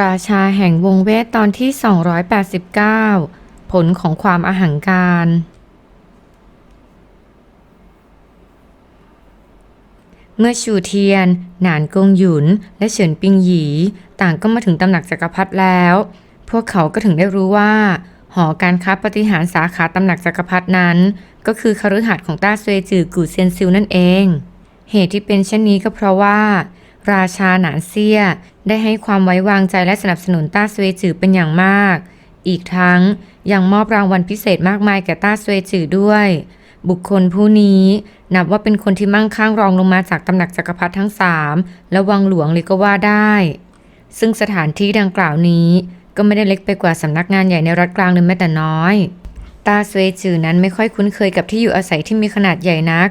ราชาแห่งวงเวทตอนที่ 289 ผลของความอาหังการ เมื่อชูเทียน หนานกงหยุน และเฉินปิงหยี ต่างก็มาถึงตำหนักจักรพรรดิแล้ว พวกเขาก็ถึงได้รู้ว่า หอการค้าปฏิหารสาขาตำหนักจักรพรรดินั้น ก็คือคฤหัสถ์ของต้าเซวยจือกู่เซียนซิวนั่นเอง เหตุที่เป็นเช่นนี้ก็เพราะว่า ราชาหนานเซีย ได้ให้ความไว้วางใจและสนับสนุนต้าซวยจือเป็นอย่างมาก อีกทั้งยังมอบรางวัลพิเศษมากมายแก่ต้าซวยจือด้วย บุคคลผู้นี้นับว่าเป็นคนที่มั่งคั่งรองลงมาจากตำหนักจักรพรรดิทั้งสามและวังหลวงเลยก็ว่าได้ ซึ่งสถานที่ดังกล่าวนี้ก็ไม่ได้เล็กไปกว่าสำนักงานใหญ่ในรัฐกลางเลยแม้แต่น้อย ตาซวยจือนั้นไม่ค่อยคุ้นเคยกับที่อยู่อาศัยที่มีขนาดใหญ่นัก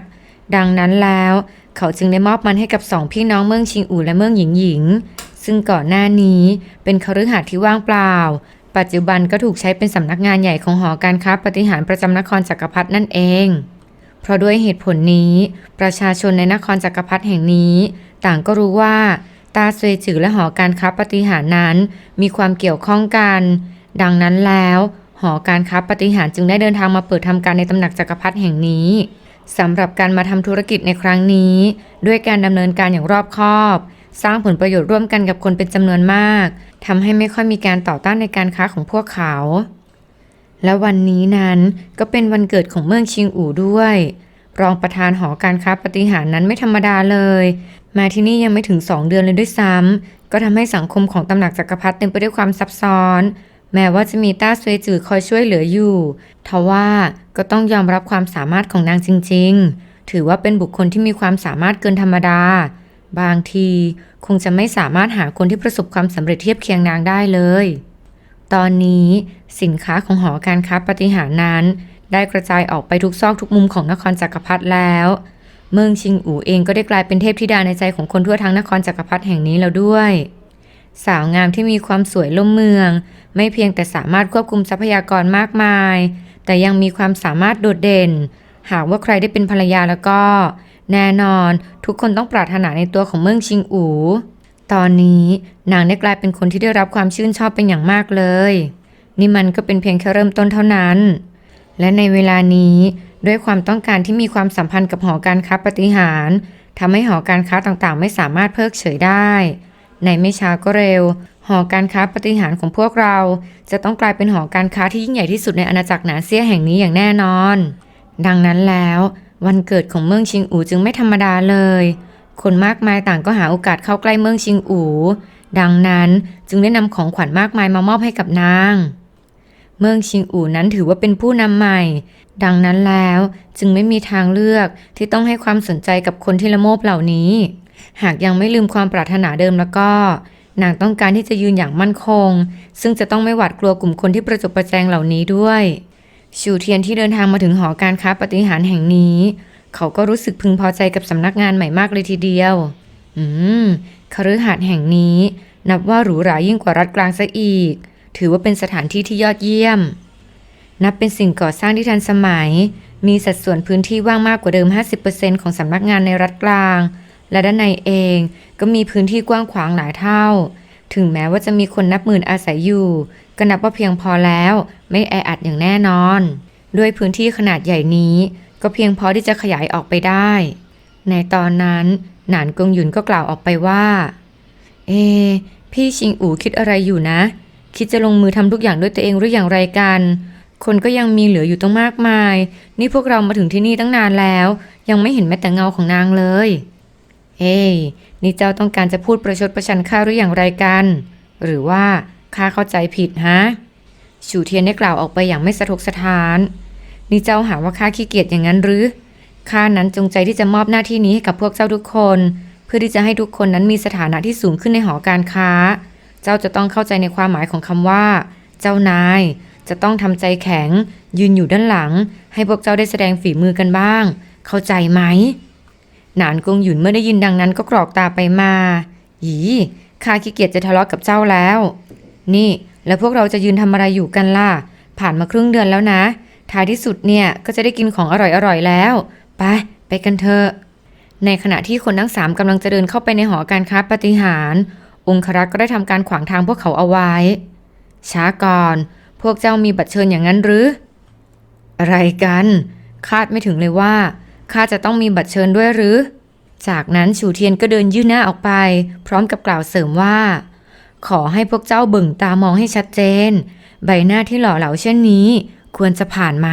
ดังนั้นแล้ว เขาจึงได้มอบมันให้กับสองพี่น้องเมืองชิงอู่และเมืองหญิงหญิง ซึ่งก่อนหน้านี้เป็นคฤหาสน์ที่ว่างเปล่า ปัจจุบันก็ถูกใช้เป็นสำนักงานใหญ่ของหอการค้าปฏิหารประจำนครจักรพรรดินั่นเอง เพราะด้วยเหตุผลนี้ ประชาชนในนครจักรพรรดิแห่งนี้ ต่างก็รู้ว่า ตาเซจือและหอการค้าปฏิหารนั้น มีความเกี่ยวข้องกัน ดังนั้นแล้ว หอการค้าปฏิหารจึงได้เดินทางมาเปิดทำการในตำหนักจักรพรรดิแห่งนี้ สำหรับการมาทำธุรกิจในครั้งนี้ ด้วยการดำเนินการอย่างรอบคอบ สร้างผลประโยชน์ร่วมกันกับคนเป็นจำนวนมากทำให้ไม่ค่อยมีการต่อต้านในการค้าของพวกเขา และวันนี้นั้นก็เป็นวันเกิดของเมืองชิงอู่ด้วย รองประธานหอการค้าปฏิหารนั้นไม่ธรรมดาเลย มาที่นี่ยังไม่ถึง2เดือนเลยด้วยซ้ำก็ทำให้สังคมของตำหนักจักรพรรดิเต็มไปด้วยความซับซ้อน แม้ว่าจะมีต้าซวยจือคอยช่วยเหลืออยู่ ทว่าก็ต้องยอมรับความสามารถของนางจริง ๆ ถือว่าเป็นบุคคลที่มีความสามารถเกินธรรมดา บางทีคงจะไม่สามารถหาคนที่ประสบความสำเร็จเทียบเคียงนางได้เลย ตอนนี้สินค้าของหอการค้าปฏิหารนั้น ได้กระจายออกไปทุกซอกทุกมุมของนครจักรพรรดิแล้ว เมืองชิงอู่เองก็ได้กลายเป็นเทพธิดาในใจของคนทั่วทั้งนครจักรพรรดิแห่งนี้แล้วด้วย สาวงามที่มีความสวยล่มเมือง ไม่เพียงแต่สามารถควบคุมทรัพยากรมากมาย แต่ยังมีความสามารถโดดเด่น หากว่าใครได้เป็นภรรยาแล้วก็ แน่นอนทุกคนต้องปรารถนาในตัวของเมืองชิงอู่ตอนนี้นางได้กลายเป็นคนที่ได้รับความชื่นชอบเป็นอย่างมากเลย นี่มันก็เป็นเพียงแค่เริ่มต้นเท่านั้น และในเวลานี้ด้วยความต้องการที่มีความสัมพันธ์กับหอการค้าปฏิหารทำให้หอการค้าต่างๆ ไม่สามารถเพิกเฉยได้ ในไม่ช้าก็เร็ว หอการค้าปฏิหารของพวกเรา จะต้องกลายเป็นหอการค้าที่ยิ่งใหญ่ที่สุดในอาณาจักรหนาเซียแห่งนี้อย่างแน่นอน ดังนั้นแล้ว วันเกิดของเมืองชิงอูจึงไม่ธรรมดาเลย คนมากมายต่างก็หาโอกาสเข้าใกล้เมืองชิงอูดังนั้นจึงได้นำของขวัญมากมายมามอบให้กับนาง เมืองชิงอูนั้นถือว่าเป็นผู้นำใหม่ ดังนั้นแล้วจึงไม่มีทางเลือกที่ต้องให้ความสนใจกับคนที่ละโมบเหล่านี้ หากยังไม่ลืมความปรารถนาเดิมแล้วก็ นางต้องการที่จะยืนอย่างมั่นคง ซึ่งจะต้องไม่หวาดกลัวกลุ่มคนที่ประจบประแจงเหล่านี้ด้วย ชูเทียนที่เดินทางมาถึงหอการค้าปฏิหารแห่งนี้ เขาก็รู้สึกพึงพอใจกับสำนักงานใหม่มากเลยทีเดียว อืมคฤหาสน์แห่งนี้ นับว่าหรูหรายิ่งกว่ารัฐกลางซะอีก ถือว่าเป็นสถานที่ที่ยอดเยี่ยม นับเป็นสิ่งก่อสร้างที่ทันสมัย มีสัดส่วนพื้นที่ว่างมากกว่าเดิม 50%ของสำนักงานในรัฐกลาง และด้านในเองก็มีพื้นที่กว้างขวางหลายเท่า ถึงแม้ว่าจะมีคนนับหมื่นอาศัยอยู่ ก็นับว่าเพียงพอแล้ว ไม่แออัดอย่างแน่นอน ด้วยพื้นที่ขนาดใหญ่นี้ ก็เพียงพอที่จะขยายออกไปได้ ในตอนนั้นหนานกงหยุนก็กล่าวออกไปว่า เอ พี่ชิงอู่คิดอะไรอยู่นะ คิดจะลงมือทำทุกอย่างด้วยตัวเองหรืออย่างไรกัน คนก็ยังมีเหลืออยู่ตั้งมากมาย นี่พวกเรามาถึงที่นี่ตั้งนานแล้ว ยังไม่เห็นแม้แต่เงาของนางเลย เอ้ยนี่เจ้าต้องการจะพูดประชดประชันข้าหรืออย่างไรกัน หรือว่าข้าเข้าใจผิดฮะชูเทียนได้กล่าวออกไปอย่างไม่สะทกสะท้าน นี่เจ้าหาว่าข้าขี้เกียจอย่างนั้นหรือข้านั้นจงใจที่จะมอบหน้าที่นี้ให้กับพวกเจ้าทุกคน เพื่อที่จะให้ทุกคนนั้นมีสถานะที่สูงขึ้นในหอการค้า เจ้าจะต้องเข้าใจในความหมายของคำว่า เจ้านาย จะต้องทำใจแข็ง ยืนอยู่ด้านหลัง ให้พวกเจ้าได้แสดงฝีมือกันบ้าง เข้าใจไหม นานกงหยุนเมื่อได้ยินดังนั้นก็กรอกตาไปมา หยีข้าขี้เกียจจะทะเลาะกับเจ้าแล้ว นี่ แล้วพวกเราจะยืนทำอะไรอยู่กันล่ะ ผ่านมาครึ่งเดือนแล้วนะ ท้ายที่สุดเนี่ยก็จะได้กินของอร่อยๆแล้ว ไป ไปกันเถอะ ในขณะที่คนทั้งสามกำลังจะเดินเข้าไปในหอการค้าปฏิหาร องครักษ์ก็ได้ทำการขวางทางพวกเขาเอาไว้ ช้าก่อน พวกเจ้ามีบัตรเชิญอย่างนั้นหรือ อะไรกัน คาดไม่ถึงเลยว่า ข้าจะต้องมีบัตรเชิญด้วยหรือ จากนั้นฉูเทียนก็เดินยื่นหน้าออกไป พร้อมกับกล่าวเสริมว่า ขอให้พวกเจ้าเบิ่งตามองให้ชัดเจน ใบหน้าที่หล่อเหลาเช่นนี้ ควรจะผ่านไหม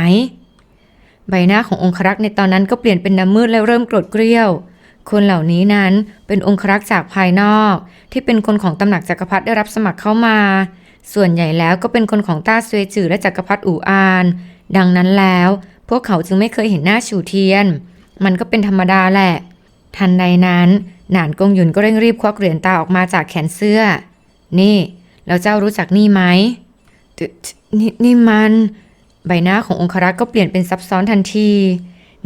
ใบหน้าขององครักษ์ในตอนนั้นก็เปลี่ยนเป็นดำมืดและเริ่มโกรธเกรี้ยว คนเหล่านี้นั้นเป็นองครักษ์จากภายนอก ที่เป็นคนของตำหนักจักรพรรดิได้รับสมัครเข้ามา ส่วนใหญ่แล้วก็เป็นคนของต้าซวยจือและจักรพรรดิอู่อาน ดังนั้นแล้ว พวกเขาจึงไม่เคยเห็นหน้าฉูเทียน มันก็เป็นธรรมดาแหละ ทันใดนั้น หนานกงหยุนก็เร่งรีบควักเหรียญตาออกมาจากแขนเสื้อ นี่ แล้วเจ้ารู้จักนี่ไหมนี่นี่มัน ใบหน้าขององครักษ์ก็เปลี่ยนเป็นซับซ้อนทันที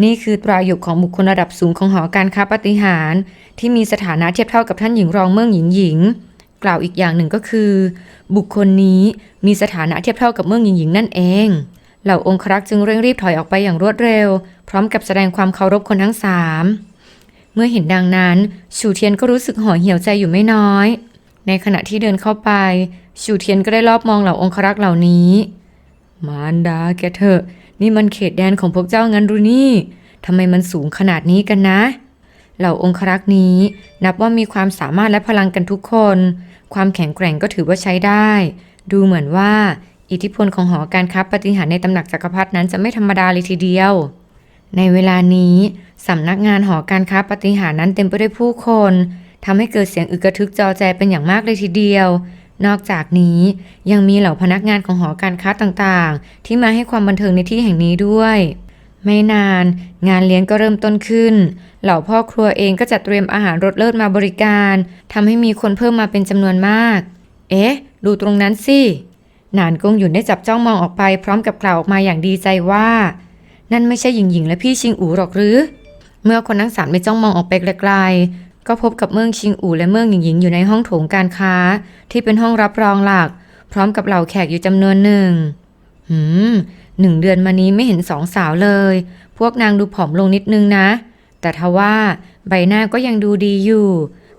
นี่คือตราหยกของบุคคลระดับสูงของหอการค้าปฏิหารที่มีสถานะเทียบเท่ากับท่านหญิงรองเมืองหญิงหญิง กล่าวอีกอย่างหนึ่งก็คือ บุคคลนี้มีสถานะเทียบเท่ากับเมืองหญิงหญิงนั่นเอง เหล่าองครักษ์จึงเร่งรีบถอยออกไปอย่างรวดเร็ว พร้อมกับแสดงความเคารพคนทั้งสามเมื่อเห็นดังนั้นชูเทียนก็รู้สึกห่อเหี่ยวใจอยู่ไม่น้อย ในขณะที่เดินเข้าไปชูเทียนก็ได้รอบมองเหล่าองครักษ์เหล่านี้ มารดาแกเถอะ นี่มันเขตแดนของพวกเจ้างั้นรู้นี่ทำไมมันสูงขนาดนี้กันนะ เหล่าองครักษ์นี้นับว่ามีความสามารถและพลังกันทุกคน ความแข็งแกร่งก็ถือว่าใช้ได้ ดูเหมือนว่า อิทธิพลของหอการค้าปฏิหารในตำหนักจักรพรรดินั้นจะไม่ธรรมดาเลยทีเดียว ในเวลานี้สำนักงานหอการค้าปฏิหารนั้นเต็มไปด้วยผู้คนทำให้เกิดเสียงอึกกระทึกจอแจเป็นอย่างมากเลยทีเดียว นอกจากนี้ยังมีเหล่าพนักงานของหอการค้าต่างๆ ที่มาให้ความบันเทิงในที่แห่งนี้ด้วย ไม่นานงานเลี้ยงก็เริ่มต้นขึ้น เหล่าพ่อครัวเองก็จัดเตรียมอาหารรสเลิศมาบริการทำให้มีคนเพิ่มมาเป็นจำนวนมาก เอ๊ะ ดูตรงนั้นสิ นานกงหยุนได้จับจ้องมองออกไปพร้อมกับกล่าวออกมาอย่างดีใจว่า นั่นไม่ใช่หญิงหญิงและพี่ชิงอูหรอกหรือ เมื่อคนทั้งสามได้จ้องมองออกไปไกลๆ ก็พบกับเมืองชิงอูและเมืองหญิงหญิงอยู่ในห้องโถงการค้า ที่เป็นห้องรับรองหลัก พร้อมกับเหล่าแขกอยู่จำนวนหนึ่งหืมหนึ่งเดือนมานี้ไม่เห็นสองสาวเลย พวกนางดูผอมลงนิดนึงนะ แต่ทว่าใบหน้าก็ยังดูดีอยู่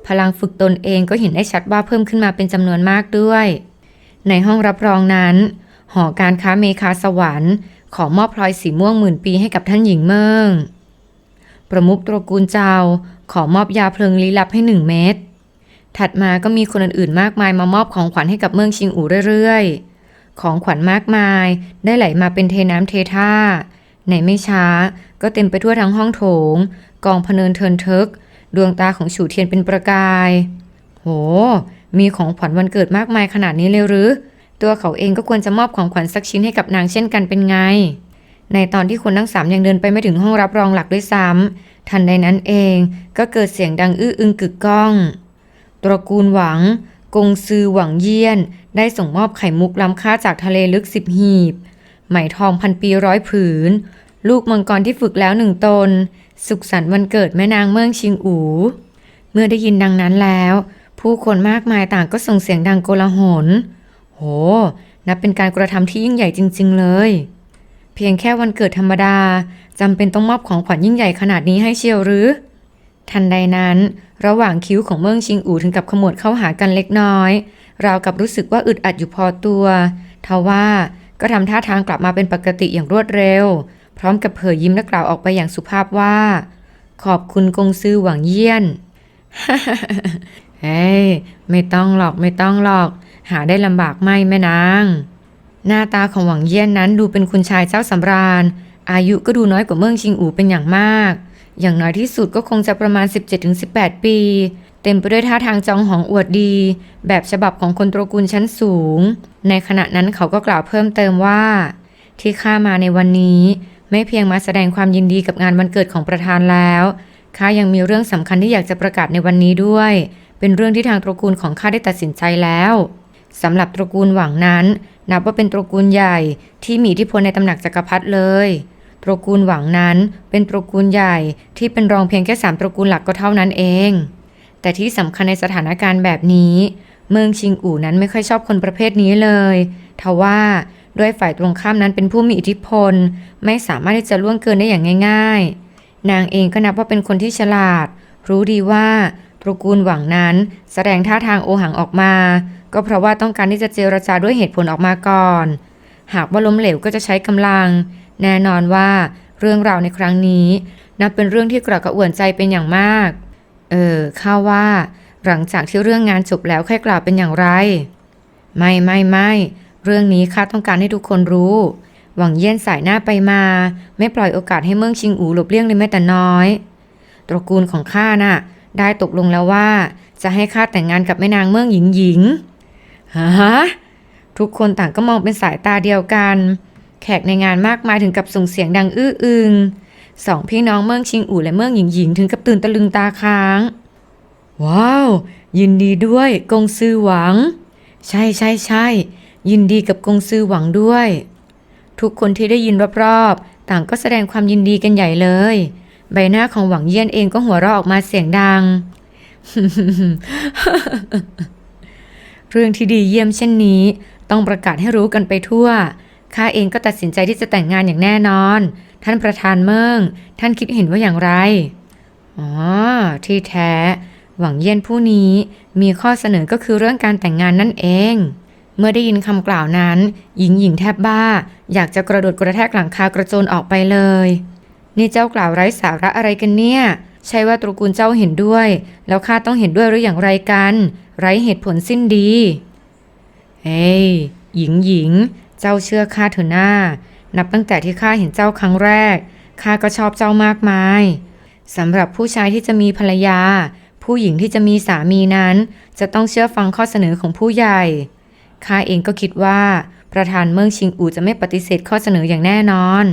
พลังฝึกตนเองก็เห็นได้ชัดว่าเพิ่มขึ้นมาเป็นจำนวนมากด้วย ในห้องรับรองนั้น หอการค้าเมคาสวรรค์ ขอมอบพลอยสีม่วงหมื่นปีให้กับท่านหญิงเมืองประมุขตระกูลเจ้า ขอมอบยาเพลิงลี้ลับให้หนึ่งเม็ดถัดมาก็มีคนอื่นๆมากมายมามอบของขวัญให้กับเมืองชิงอูเรื่อยๆ ของขวัญมากมายได้ไหลมาเป็นเทน้ำเทท่า ในไม่ช้าก็เต็มไปทั่วทั้งห้องโถง กองพเนินเทินทึก ดวงตาของฉูเทียนเป็นประกาย โห มีของขวัญวันเกิดมากมายขนาดนี้เลยหรือ ตัวเขาเองก็ควรจะมอบของขวัญสักชิ้นให้กับนางเช่นกันเป็นไง ในตอนที่คนทั้งสามยังเดินไปไม่ถึงห้องรับรองหลักด้วยซ้ำทันใดนั้นเองก็เกิดเสียงดังอื้ออึงกึกก้อง ตระกูลหวัง กงซือหวังเยี่ยน ได้ส่งมอบไข่มุกล้ำค่าจากทะเลลึกสิบหีบไหมทองพันปีร้อยผืน ลูกมังกรที่ฝึกแล้วหนึ่งตน สุขสันต์วันเกิดแม่นางเมืองชิงอู เมื่อได้ยินดังนั้นแล้ว ผู้คนมากมายต่างก็ส่งเสียงดังโกลาหล โห นับเป็นการกระทำที่ยิ่งใหญ่จริง ๆ เลย เพียงแค่วันเกิดธรรมดาจำเป็นต้องมอบของขวัญยิ่งใหญ่ขนาดนี้ให้เชียวหรือ ทันใดนั้น ระหว่างคิ้วของเมืองชิงอูถึงกับขมวดเข้าหากันเล็กน้อย ราวกับรู้สึกว่าอึดอัดอยู่พอตัวทว่าก็ทำท่าทางกลับมาเป็นปกติอย่างรวดเร็ว พร้อมกับเผยยิ้มและกล่าวออกไปอย่างสุภาพว่า ขอบคุณกงซือหวังเยี่ยน เฮ้ยไม่ต้องหรอกไม่ต้องหรอก หาได้ลำบากไหมแม่นาง หน้าตาของหวังเยี่ยนนั้นดูเป็นคุณชายเจ้าสำราญ อายุก็ดูน้อยกว่าเมืองชิงอูเป็นอย่างมาก อย่างน้อยที่สุดก็คงจะประมาณ 17-18 ปี เต็มไปด้วยท่าทางจองหองอวดดี แบบฉบับของคนตระกูลชั้นสูง ในขณะนั้นเขาก็กล่าวเพิ่มเติมว่า ที่ข้ามาในวันนี้ ไม่เพียงมาแสดงความยินดีกับงานวันเกิดของประธานแล้วข้ายังมีเรื่องสำคัญที่อยากจะประกาศในวันนี้ด้วย เป็นเรื่องที่ทางตระกูลของข้าได้ตัดสินใจแล้วสำหรับตระกูลหวังนั้น นับว่าเป็นตระกูลใหญ่ที่มีอิทธิพลในตำหนักจักรพรรดิเลย ตระกูลหวังนั้นเป็นตระกูลใหญ่ที่เป็นรองเพียงแค่สามตระกูลหลักก็เท่านั้นเอง แต่ที่สำคัญในสถานการณ์แบบนี้ เมืองชิงอู่นั้นไม่ค่อยชอบคนประเภทนี้เลยทว่าด้วยฝ่ายตรงข้ามนั้นเป็นผู้มีอิทธิพล ไม่สามารถที่จะล่วงเกินได้อย่างง่าย ๆ นางเองก็นับว่าเป็นคนที่ฉลาด รู้ดีว่า ตระกูลหวังนั้น แสดงท่าทางโอหังออกมา ก็เพราะว่าต้องการที่จะเจรจาด้วยเหตุผลออกมาก่อน หากว่าล้มเหลวก็จะใช้กำลัง แน่นอนว่าเรื่องราวในครั้งนี้ นับเป็นเรื่องที่กระกระอ่วนใจเป็นอย่างมาก เออข้าว่า หลังจากที่เรื่องงานจบแล้วค่อยกล่าวเป็นอย่างไร ไม่ไม่ไม่เรื่องนี้ข้าต้องการให้ทุกคนรู้ หวังเยี่ยนสายหน้าไปมา ไม่ปล่อยโอกาสให้เมืองชิงอูหลบเลี่ยงเลยแม้แต่น้อย ตระกูลของข้าน่ะ ได้ตกลงแล้วว่า จะให้ข้าแต่งงานกับแม่นางเมืองหญิงหญิงฮะทุกคนต่างก็มองเป็นสายตาเดียวกัน แขกในงานมากมายถึงกับส่งเสียงดังอื้ออึงสองพี่น้องเมืองชิงอู่และเมืองหญิงหญิงถึงกับตื่นตะลึงตาค้าง ว้าว ยินดีด้วย กงซือหวัง ใช่ใช่ใช่ยินดีกับกงซือหวังด้วย ทุกคนที่ได้ยินรอบๆต่างก็แสดงความยินดีกันใหญ่เลย ใบหน้าของหวังเยี่ยนเองก็หัวเราะออกมาเสียงดัง เรื่องที่ดีเยี่ยมเช่นนี้ ต้องประกาศให้รู้กันไปทั่ว ข้าเองก็ตัดสินใจที่จะแต่งงานอย่างแน่นอน ท่านประธานเมืองท่านคิดเห็นว่าอย่างไร อ๋อ ที่แท้ หวังเยี่ยนผู้นี้มีข้อเสนอก็คือเรื่องการแต่งงานนั่นเอง เมื่อได้ยินคำกล่าวนั้น หญิงหญิงแทบบ้า อยากจะกระโดดกระแทกหลังคากระโจนออกไปเลย นี่เจ้ากล่าวไร้สาระอะไรกันเนี่ย ใช่ว่าตระกูลเจ้าเห็นด้วย แล้วข้าต้องเห็นด้วยหรืออย่างไรกัน ไร้เหตุผลสิ้นดี เฮ้ยหญิงหญิง เจ้าเชื่อข้าเถอะหน้า นับตั้งแต่ที่ข้าเห็นเจ้าครั้งแรกข้าก็ชอบเจ้ามากมายสำหรับผู้ชายที่จะมีภรรยา ผู้หญิงที่จะมีสามีนั้น จะต้องเชื่อฟังข้อเสนอของผู้ใหญ่ข้าเองก็คิดว่า ประธานเมืองชิงอูจะไม่ปฏิเสธข้อเสนออย่างแน่นอน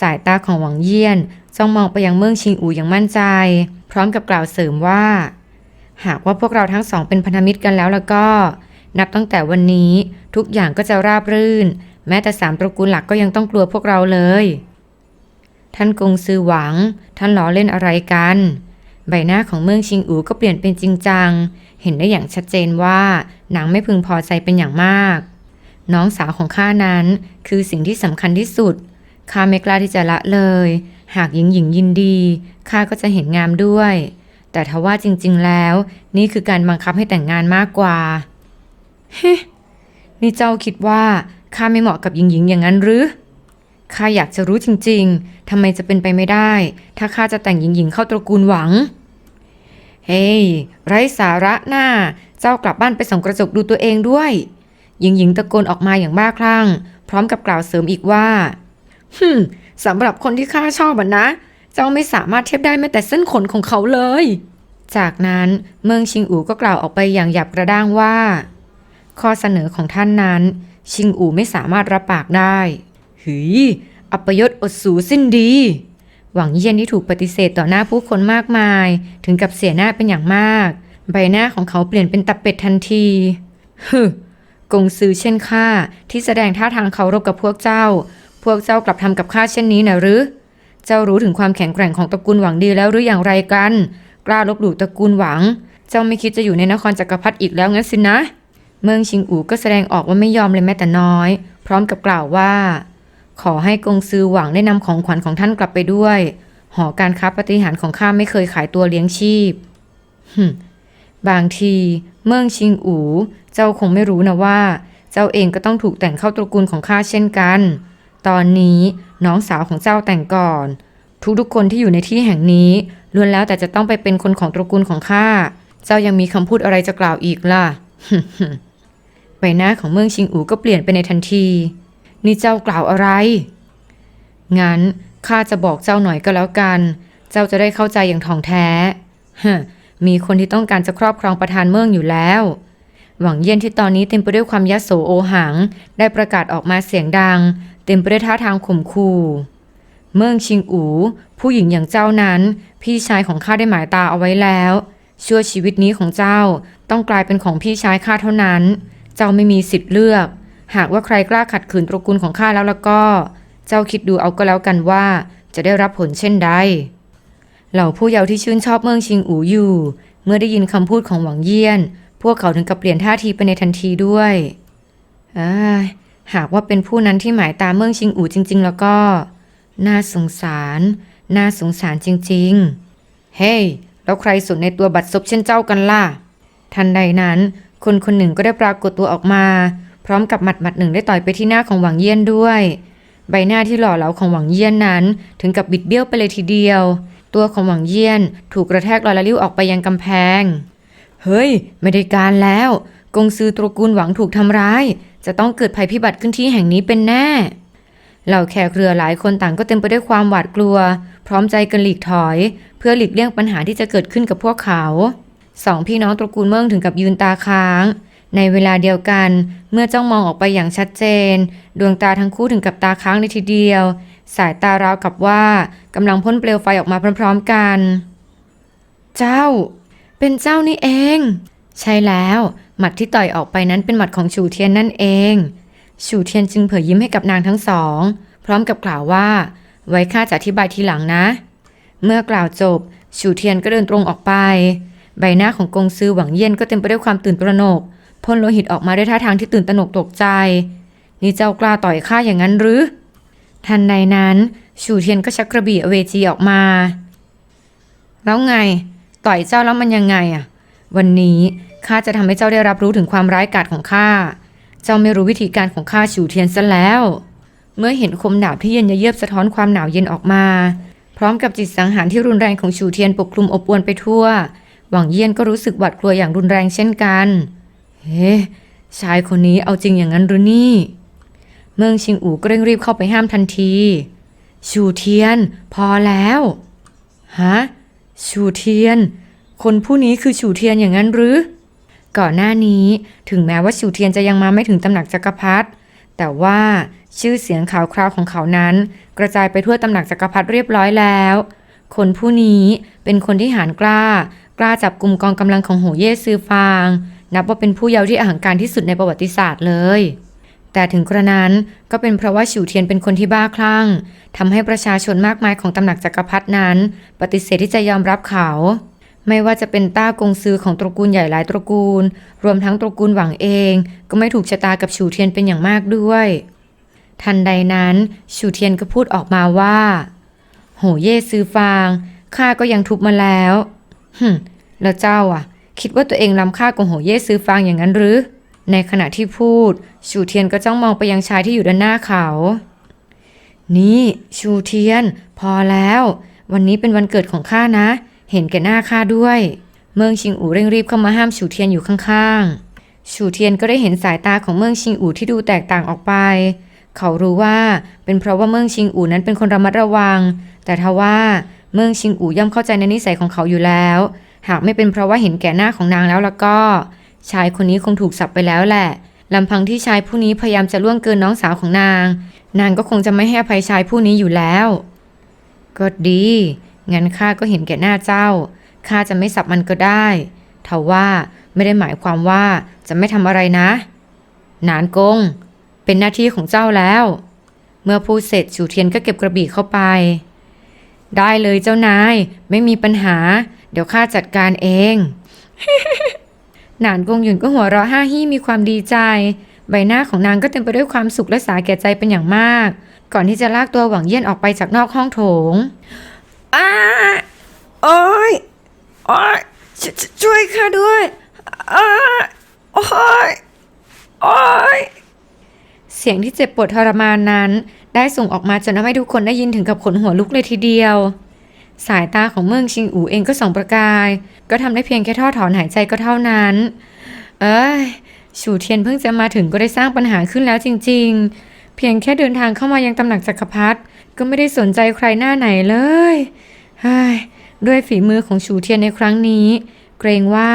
สายตาของหวังเยี่ยนจ้องมองไปยังเมืองชิงอูอย่างมั่นใจ พร้อมกับกล่าวเสริมว่า หากว่าพวกเราทั้งสองเป็นพันธมิตรกันแล้วแล้วก็ นับตั้งแต่วันนี้ทุกอย่างก็จะราบรื่น แม้แต่สามตระกูลหลักก็ยังต้องกลัวพวกเราเลย ท่านกงซือหวัง ท่านล้อเล่นอะไรกัน ใบหน้าของเมืองชิงอูก็เปลี่ยนเป็นจริงจัง เห็นได้อย่างชัดเจนว่านางไม่พึงพอใจเป็นอย่างมาก น้องสาวของข้านั้นคือสิ่งที่สำคัญที่สุด ข้าไม่กล้าที่จะละเลย หากหญิงหญิงยินดีข้าก็จะเห็นงามด้วย แต่ทว่าจริง ๆ แล้ว นี่คือการบังคับให้แต่งงานมากกว่าเฮ้นี่เจ้าคิดว่าข้าไม่เหมาะกับหญิงหญิงอย่างนั้นหรือข้าอยากจะรู้จริง ๆทำไมจะเป็นไปไม่ได้ ถ้าข้าจะแต่งหญิงหญิงเข้าตระกูลหวัง เฮ้ยไร้สาระหน้า เจ้ากลับบ้านไปส่องกระจกดูตัวเองด้วย หญิงหญิงตะโกนออกมาอย่างบ้าคลั่ง พร้อมกับกล่าวเสริมอีกว่า ฮึมสำหรับคนที่ข้าชอบอะนะ เจ้าไม่สามารถเทียบได้แม้แต่เส้นขนของเขาเลย จากนั้นเมืองชิงอูก็กล่าวออกไปอย่างหยาบกระด้างว่า ข้อเสนอของท่านนั้น ชิงอูไม่สามารถรับปากได้หืยอัปยศอดสูสิ้นดี หวังเยี่ยนที่ถูกปฏิเสธต่อหน้าผู้คนมากมาย ถึงกับเสียหน้าเป็นอย่างมาก ใบหน้าของเขาเปลี่ยนเป็นตับเป็ดทันทีฮึกงซือเช่นข้าที่แสดงท่าทางเคารพกับพวกเจ้า พวกเจ้ากลับทำกับข้าเช่นนี้นะหรือ เจ้ารู้ถึงความแข็งแกร่งของตระกูลหวังดีแล้วหรืออย่างไรกัน กล้าลบหลู่ตระกูลหวัง เจ้าไม่คิดจะอยู่ในนครจักรพรรดิอีกแล้วงั้นสินะ เมืองชิงอูก็แสดงออกว่าไม่ยอมเลยแม้แต่น้อย พร้อมกับกล่าวว่า ขอให้กงซือหวังได้นำของขวัญของท่านกลับไปด้วย หอการค้าปฏิหารของข้าไม่เคยขายตัวเลี้ยงชีพบางที เมืองชิงอู เจ้าคงไม่รู้นะว่า เจ้าเองก็ต้องถูกแต่งเข้าตระกูลของข้าเช่นกัน ตอนนี้น้องสาวของเจ้าแต่งก่อน ทุกๆคนที่อยู่ในที่แห่งนี้ล้วนแล้วแต่จะต้องไปเป็นคนของตระกูลของข้า เจ้ายังมีคำพูดอะไรจะกล่าวอีกล่ะ ใบหน้าของเมืองชิงอูก็เปลี่ยนไปในทันที นี่เจ้ากล่าวอะไร งั้นข้าจะบอกเจ้าหน่อยก็แล้วกัน เจ้าจะได้เข้าใจอย่างถ่องแท้ มีคนที่ต้องการจะครอบครองประธานเมืองอยู่แล้ว หวังเย็นที่ตอนนี้เต็มไปด้วยความยโสโอหัง ได้ประกาศออกมาเสียงดัง เต็มไปด้วยท่าทางข่มขู่เมืองชิงอู ผู้หญิงอย่างเจ้านั้น พี่ชายของข้าได้หมายตาเอาไว้แล้ว ชั่วชีวิตนี้ของเจ้าต้องกลายเป็นของพี่ชายข้าเท่านั้น เจ้าไม่มีสิทธิ์เลือก หากว่าใครกล้าขัดขืนตระกูลของข้าแล้วล้วก็ เจ้าคิดดูเอาก็แล้วกันว่า จะได้รับผลเช่นใด เหล่าผู้เยาว์ที่ชื่นชอบเมืองชิงอูอยู่ เมื่อได้ยินคำพูดของหวังเยี่ยน พวกเขาถึงกับเปลี่ยนท่าทีไปในทันทีด้วยเอ้ยหากว่าเป็นผู้นั้นที่หมายตามเมืองชิงอูจริง ๆ แล้วก็ น่าสงสาร น่าสงสารจริง ๆ เฮ้ยแล้วใครสนในตัวบัดซบเช่นเจ้ากันล่ะ ทันใดนั้น คนคนหนึ่งก็ได้ปรากฏตัวออกมา พร้อมกับหมัดหมัดหนึ่งได้ต่อยไปที่หน้าของหวังเยี่ยนด้วย ใบหน้าที่หล่อเหลาของหวังเยี่ยนนั้น ถึงกับบิดเบี้ยวไปเลยทีเดียว ตัวของหวังเยี่ยนถูกกระแทกลอยละลิ้วออกไปยังกำแพง เฮ้ย ไม่ได้การแล้ว กงซือตระกูลหวังถูกทำร้าย จะต้องเกิดภัยพิบัติขึ้นที่แห่งนี้เป็นแน่เหล่าแขกเรือหลายคนต่างก็เต็มไปด้วยความหวาดกลัว พร้อมใจกันหลีกถอย เพื่อหลีกเลี่ยงปัญหาที่จะเกิดขึ้นกับพวกเขาสองพี่น้องตระกูลเมืองถึงกับยืนตาค้าง ในเวลาเดียวกัน เมื่อจ้องมองออกไปอย่างชัดเจน ดวงตาทั้งคู่ถึงกับตาค้างในทีเดียว สายตาราวกับว่ากำลังพ่นเปลวไฟออกมาพร้อมๆกัน เจ้า เป็นเจ้านี่เอง ใช่แล้ว หมัดที่ต่อยออกไปนั้นเป็นหมัดของฉูเทียนนั่นเองฉูเทียนจึงเผยยิ้มให้กับนางทั้งสอง พร้อมกับกล่าวว่า ไว้ข้าจะอธิบายทีหลังนะ เมื่อกล่าวจบฉูเทียนก็เดินตรงออกไป ใบหน้าของกงซือหวังเย็นก็เต็มไปด้วยความตื่นตระหนกพ่นโลหิตออกมาด้วยท่าทางที่ตื่นตระหนกตกใจ นี่เจ้ากล้าต่อยข้าอย่างนั้นหรือทันใดนั้นฉูเทียนก็ชักกระบี่อเวจีออกมา แล้วไง ต่อยเจ้าแล้วมันยังไงอะวันนี้ข้าจะทำให้เจ้าได้รับรู้ถึงความร้ายกาจของข้า เจ้าไม่รู้วิธีการของข้าฉูเทียนซะแล้ว เมื่อเห็นคมดาบที่เย็นเยือกสะท้อนความหนาวเย็นออกมา พร้อมกับจิตสังหารที่รุนแรงของฉูเทียนปกคลุมอบอวลไปทั่ว หวังเยี่ยนก็รู้สึกหวาดกลัวอย่างรุนแรงเช่นกัน เฮ้ชายคนนี้เอาจริงอย่างนั้นหรือนี่ เมืองชิงอู่ก็เร่งรีบเข้าไปห้ามทันที ชูเทียน พอแล้ว ฮะ ชูเทียน คนผู้นี้คือชูเทียนอย่างนั้นหรือ ก่อนหน้านี้ถึงแม้ว่าชูเทียนจะยังมาไม่ถึงตำหนักจักรพรรดิแต่ว่าชื่อเสียงข่าวคราวของเขานั้น กระจายไปทั่วตำหนักจักรพรรดิเรียบร้อยแล้ว คนผู้นี้เป็นคนที่หารกล้า กล้าจับกลุ่มกองกำลังของโหเย่ซือฟาง นับว่าเป็นผู้เยาว์ที่อหังการที่สุดในประวัติศาสตร์เลย แต่ถึงกระนั้นก็เป็นเพราะว่าฉิวเทียนเป็นคนที่บ้าคลั่งทำให้ประชาชนมากมายของตำหนักจักรพรรดินั้น ปฏิเสธที่จะยอมรับเขา ไม่ว่าจะเป็นต้ากงซือของตระกูลใหญ่หลายตระกูล รวมทั้งตระกูลหวังเอง ก็ไม่ถูกชะตากับฉูเทียนเป็นอย่างมากด้วย ทันใดนั้นฉูเทียนก็พูดออกมาว่า โหเย่ซือฟางข้าก็ยังทุบมาแล้วหึแล้วเจ้าอะ คิดว่าตัวเองล้ำค่ากว่าโหเย่ซือฟางอย่างนั้นหรือ ในขณะที่พูด ชูเทียนก็จ้องมองไปยังชายที่อยู่ด้านหน้าเขา นี่ชูเทียน พอแล้ว วันนี้เป็นวันเกิดของข้านะ เห็นแก่หน้าข้าด้วย เมืองชิงอู่เร่งรีบเข้ามาห้ามชูเทียนอยู่ข้างๆ ชูเทียนก็ได้เห็นสายตาของเมืองชิงอู่ที่ดูแตกต่างออกไป เขารู้ว่าเป็นเพราะว่าเมืองชิงอู่นั้นเป็นคนระมัดระวัง แต่ทว่าเมืองชิงอู่ย่อมเข้าใจในนิสัยของเขาอยู่แล้ว หากไม่เป็นเพราะว่าเห็นแก่หน้าของนางแล้วแล้วก็ ชายคนนี้คงถูกสับไปแล้วแหละลำพังที่ชายผู้นี้พยายามจะล่วงเกินน้องสาวของนาง นางก็คงจะไม่ให้อภัยชายผู้นี้อยู่แล้ว ก็ดี งั้นข้าก็เห็นแก่หน้าเจ้า ข้าจะไม่สับมันก็ได้ทว่าไม่ได้หมายความว่าจะไม่ทำอะไรนะ นานกง เป็นหน้าที่ของเจ้าแล้ว เมื่อพูดเสร็จฉูเทียนก็เก็บกระบี่เข้าไป ได้เลยเจ้านาย ไม่มีปัญหา เดี๋ยวข้าจัดการเอง หนานกงหยุนก็หัวเราะห้าฮี่มีความดีใจ ใบหน้าของนางก็เต็มไปด้วยความสุขและสาแก่ใจเป็นอย่างมาก ก่อนที่จะลากตัวหวังเยี่ยนออกไปจากนอกห้องโถงอ้าโอ้ยโอ้ยชชช่วยข้าด้วยอ้าโอ้ยโอ้ยเสียงที่เจ็บปวดทรมานนั้น ได้ส่งออกมาจนทำให้ทุกคนได้ยินถึงกับขนหัวลุกเลยทีเดียว สายตาของเมืองชิงอูเองก็ส่องประกาย ก็ทำได้เพียงแค่ท่อถอนหายใจก็เท่านั้น เอ้ยฉูเทียนเพิ่งจะมาถึงก็ได้สร้างปัญหาขึ้นแล้วจริง ๆ เพียงแค่เดินทางเข้ามายังตำหนักจักรพรรดิก็ไม่ได้สนใจใครหน้าไหนเลยเฮ้ยด้วยฝีมือของฉูเทียนในครั้งนี้ เกรงว่า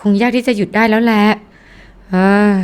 คงยากที่จะหยุดได้แล้วแหละเฮ้ย